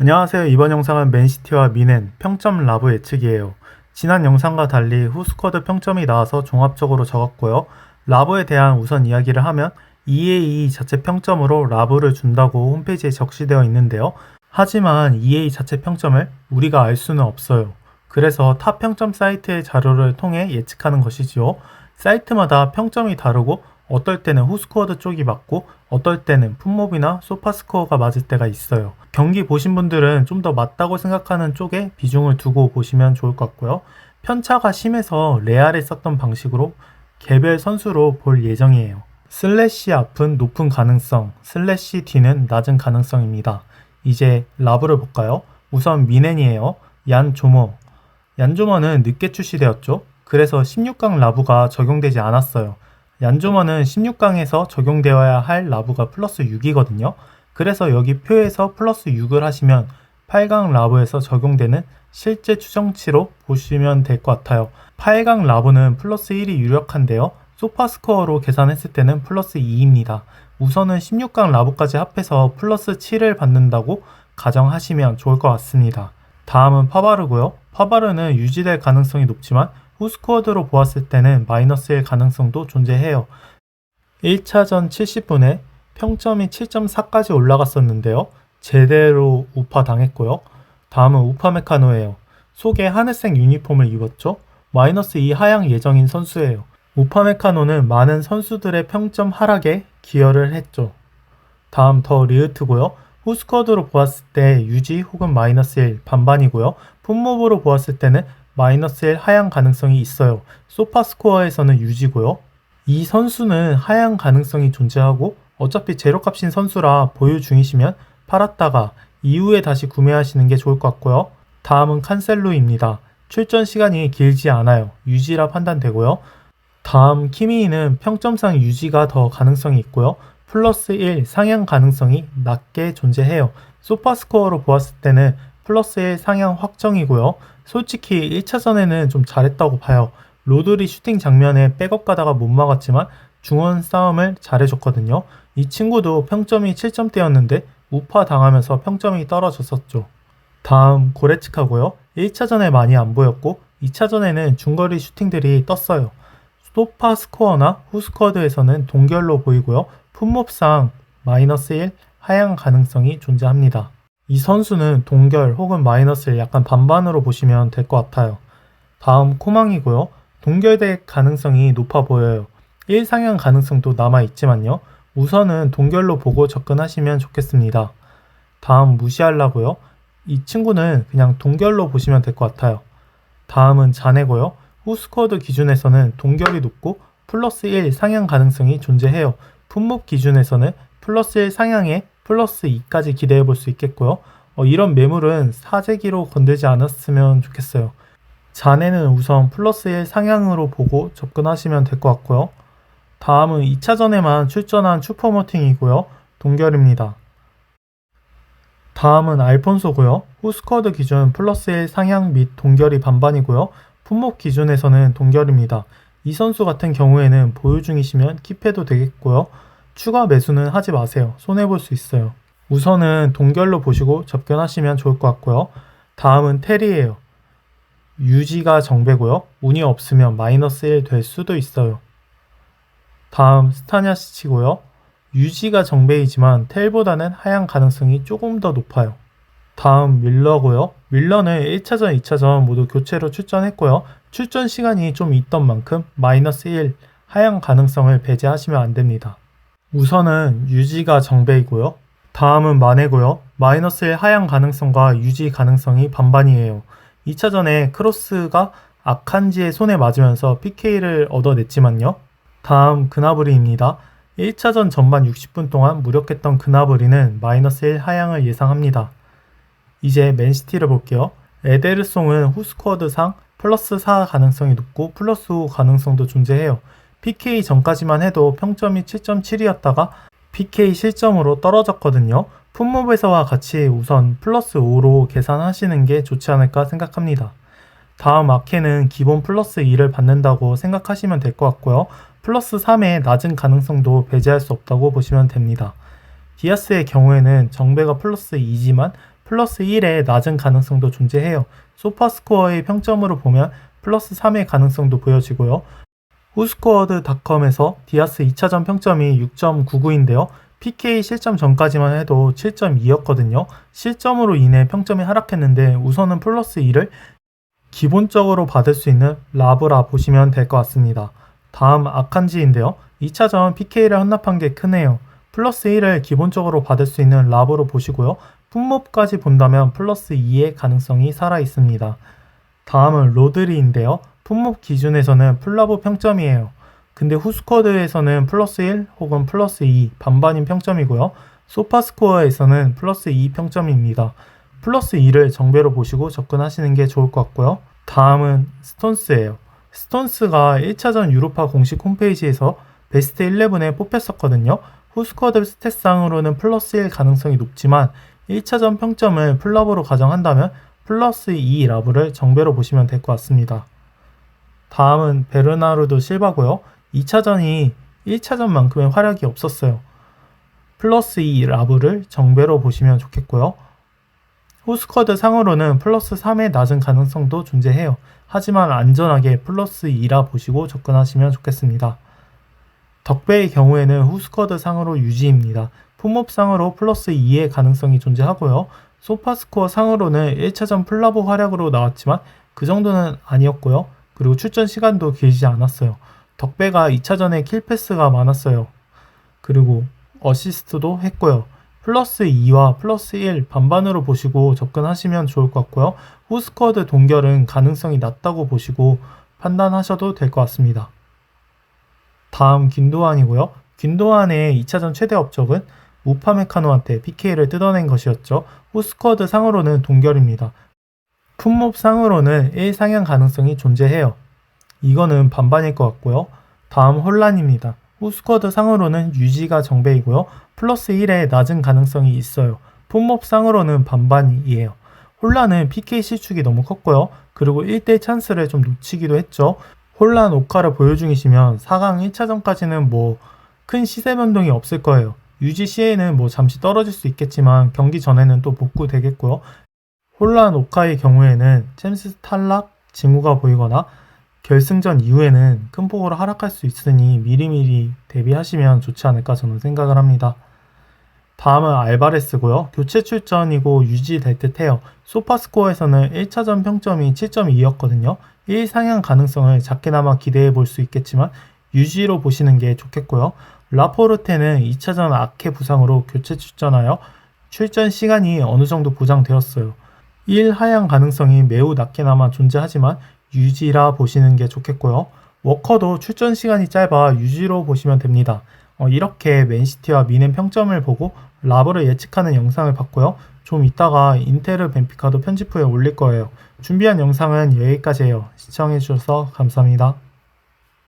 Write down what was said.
안녕하세요. 이번 영상은 맨시티와 미넨 평점 라브 예측이에요. 지난 영상과 달리 후스쿼드 평점이 나와서 종합적으로 적었고요. 라브에 대한 우선 이야기를 하면 2A 자체 평점으로 라브를 준다고 홈페이지에 적시되어 있는데요. 하지만 2A 자체 평점을 우리가 알 수는 없어요. 그래서 타 평점 사이트의 자료를 통해 예측하는 것이지요. 사이트마다 평점이 다르고 어떨 때는 후스코어드 쪽이 맞고 어떨 때는 풋몹이나 소파스코어가 맞을 때가 있어요. 경기 보신 분들은 좀 더 맞다고 생각하는 쪽에 비중을 두고 보시면 좋을 것 같고요. 편차가 심해서 레알에 썼던 방식으로 개별 선수로 볼 예정이에요. 슬래시 앞은 높은 가능성, 슬래시 뒤는 낮은 가능성입니다. 이제 라브를 볼까요? 우선 미넨이에요. 얀 조모. 얀 조모는 늦게 출시되었죠. 그래서 16강 라브가 적용되지 않았어요. 얀조머는 16강에서 적용되어야 할 라브가 플러스 6이거든요. 그래서 여기 표에서 플러스 6을 하시면 8강 라브에서 적용되는 실제 추정치로 보시면 될 것 같아요. 8강 라브는 플러스 1이 유력한데요. 소파 스코어로 계산했을 때는 플러스 2입니다. 우선은 16강 라브까지 합해서 플러스 7을 받는다고 가정하시면 좋을 것 같습니다. 다음은 파바르고요. 파바르는 유지될 가능성이 높지만 후스코어드로 보았을 때는 마이너스일 가능성도 존재해요. 1차전 70분에 평점이 7.4까지 올라갔었는데요. 제대로 우파 당했고요. 다음은 우파 메카노예요. 속에 하늘색 유니폼을 입었죠. 마이너스 2 하향 예정인 선수예요. 우파 메카노는 많은 선수들의 평점 하락에 기여를 했죠. 다음 더 리으트고요. 후스쿼드로 보았을 때 유지 혹은 마이너스 1 반반이고요. 풋모브로 보았을 때는 마이너스 1 하향 가능성이 있어요. 소파 스코어에서는 유지고요. 이 선수는 하향 가능성이 존재하고 어차피 제로 값인 선수라 보유 중이시면 팔았다가 이후에 다시 구매하시는 게 좋을 것 같고요. 다음은 칸셀로입니다. 출전 시간이 길지 않아요. 유지라 판단되고요. 다음 키미이는 평점상 유지가 더 가능성이 있고요. 플러스 1 상향 가능성이 낮게 존재해요. 소파스코어로 보았을 때는 플러스 1 상향 확정이고요. 솔직히 1차전에는 좀 잘했다고 봐요. 로드리 슈팅 장면에 백업 가다가 못 막았지만 중원 싸움을 잘해줬거든요. 이 친구도 평점이 7점대였는데 우파 당하면서 평점이 떨어졌었죠. 다음 고레츠카고요. 1차전에 많이 안 보였고 2차전에는 중거리 슈팅들이 떴어요. 소파 스코어나 후스쿼드에서는 동결로 보이고요. 품목상 마이너스 1 하향 가능성이 존재합니다. 이 선수는 동결 혹은 마이너스를 약간 반반으로 보시면 될 것 같아요. 다음 코망이고요. 동결될 가능성이 높아 보여요. 1상향 가능성도 남아 있지만요. 우선은 동결로 보고 접근하시면 좋겠습니다. 다음 무시하려고요. 이 친구는 그냥 동결로 보시면 될 것 같아요. 다음은 자네고요. 후스쿼드 기준에서는 동결이 높고 플러스 1 상향 가능성이 존재해요. 품목 기준에서는 플러스 1 상향에 플러스 2까지 기대해 볼 수 있겠고요. 어, 이런 매물은 사재기로 건들지 않았으면 좋겠어요. 잔해는 우선 플러스 1 상향으로 보고 접근하시면 될 것 같고요. 다음은 2차전에만 출전한 슈퍼모팅이고요. 동결입니다. 다음은 알폰소고요. 후스쿼드 기준 플러스 1 상향 및 동결이 반반이고요. 품목 기준에서는 동결입니다. 이 선수 같은 경우에는 보유 중이시면 킵해도 되겠고요. 추가 매수는 하지 마세요. 손해볼 수 있어요. 우선은 동결로 보시고 접견하시면 좋을 것 같고요. 다음은 테리예요. 유지가 정배고요. 운이 없으면 마이너스 1 될 수도 있어요. 다음 스타냐시치고요. 유지가 정배이지만 텔보다는 하향 가능성이 조금 더 높아요. 다음 밀러고요. 밀러는 1차전, 2차전 모두 교체로 출전했고요. 출전 시간이 좀 있던 만큼 마이너스 1 하향 가능성을 배제하시면 안 됩니다. 우선은 유지가 정배이고요. 다음은 만회고요. 마이너스 1 하향 가능성과 유지 가능성이 반반이에요. 2차전에 크로스가 아칸지의 손에 맞으면서 PK를 얻어냈지만요. 다음 그나브리입니다. 1차전 전반 60분 동안 무력했던 그나브리는 마이너스 1 하향을 예상합니다. 이제 맨시티를 볼게요. 에데르송은 후스쿼드상 플러스 4 가능성이 높고 플러스 5 가능성도 존재해요. PK 전까지만 해도 평점이 7.7이었다가 PK 실점으로 떨어졌거든요. 풋몹에서와 같이 우선 플러스 5로 계산하시는 게 좋지 않을까 생각합니다. 다음 아케는 기본 플러스 2를 받는다고 생각하시면 될 것 같고요. 플러스 3의 낮은 가능성도 배제할 수 없다고 보시면 됩니다. 디아스의 경우에는 정배가 플러스 2지만 플러스 1의 낮은 가능성도 존재해요. 소파스코어의 평점으로 보면 플러스 3의 가능성도 보여지고요. 후스코어드닷컴에서 디아스 2차전 평점이 6.99인데요. PK 실점 전까지만 해도 7.2였거든요. 실점으로 인해 평점이 하락했는데 우선은 플러스 2를 기본적으로 받을 수 있는 라브라 보시면 될 것 같습니다. 다음 아칸지인데요. 2차전 PK를 헌납한 게 크네요. 플러스 1을 기본적으로 받을 수 있는 라브로 보시고요. 품목까지 본다면 플러스 2의 가능성이 살아 있습니다. 다음은 로드리인데요. 품목 기준에서는 플라보 평점이에요. 근데 후스쿼드에서는 플러스 1 혹은 플러스 2 반반인 평점이고요. 소파스코어에서는 플러스 2 평점입니다. 플러스 2를 정배로 보시고 접근하시는 게 좋을 것 같고요. 다음은 스톤스예요. 스톤스가 1차전 유로파 공식 홈페이지에서 베스트 11에 뽑혔었거든요. 후스쿼드 스탯상으로는 플러스 1 가능성이 높지만 1차전 평점을 플러브로 가정한다면 플러스 2 라브를 정배로 보시면 될 것 같습니다. 다음은 베르나르도 실바고요. 2차전이 1차전만큼의 활약이 없었어요. 플러스 2 라브를 정배로 보시면 좋겠고요. 후스쿼드 상으로는 플러스 3의 낮은 가능성도 존재해요. 하지만 안전하게 플러스 2라 보시고 접근하시면 좋겠습니다. 덕배의 경우에는 후스쿼드 상으로 유지입니다. 품목 상으로 플러스 2의 가능성이 존재하고요. 소파스코어 상으로는 1차전 플라보 활약으로 나왔지만 그 정도는 아니었고요. 그리고 출전 시간도 길지 않았어요. 덕배가 2차전에 킬패스가 많았어요. 그리고 어시스트도 했고요. 플러스 2와 플러스 1 반반으로 보시고 접근하시면 좋을 것 같고요. 후스쿼드 동결은 가능성이 낮다고 보시고 판단하셔도 될 것 같습니다. 다음 김도환이고요. 김도환의 2차전 최대 업적은 우파메카노한테 PK를 뜯어낸 것이었죠. 후스쿼드 상으로는 동결입니다. 품목 상으로는 1 상향 가능성이 존재해요. 이거는 반반일 것 같고요. 다음 혼란입니다. 후스쿼드 상으로는 유지가 정배이고요. 플러스 1의 낮은 가능성이 있어요. 품목 상으로는 반반이에요. 혼란은 PK 실축이 너무 컸고요. 그리고 1대 찬스를 좀 놓치기도 했죠. 혼란 오카를 보유 중이시면 4강 1차전까지는 뭐 큰 시세 변동이 없을 거예요. 유지 시에는 뭐 잠시 떨어질 수 있겠지만 경기 전에는 또 복구되겠고요. 혼란 오카의 경우에는 챔스 탈락 징후가 보이거나 결승전 이후에는 큰 폭으로 하락할 수 있으니 미리미리 대비하시면 좋지 않을까 저는 생각을 합니다. 다음은 알바레스고요. 교체 출전이고 유지될 듯해요. 소파스코어에서는 1차전 평점이 7.2였거든요. 1 상향 가능성을 작게나마 기대해 볼 수 있겠지만 유지로 보시는 게 좋겠고요. 라포르테는 2차전 악해 부상으로 교체 출전하여 출전 시간이 어느 정도 보장되었어요. 1 하향 가능성이 매우 낮게나마 존재하지만 유지라 보시는 게 좋겠고요. 워커도 출전 시간이 짧아 유지로 보시면 됩니다. 어, 이렇게 맨시티와 미넨 평점을 보고 라브를 예측하는 영상을 봤고요. 좀 이따가 인테르 벤피카도 편집 후에 올릴 거예요. 준비한 영상은 여기까지예요. 시청해주셔서 감사합니다.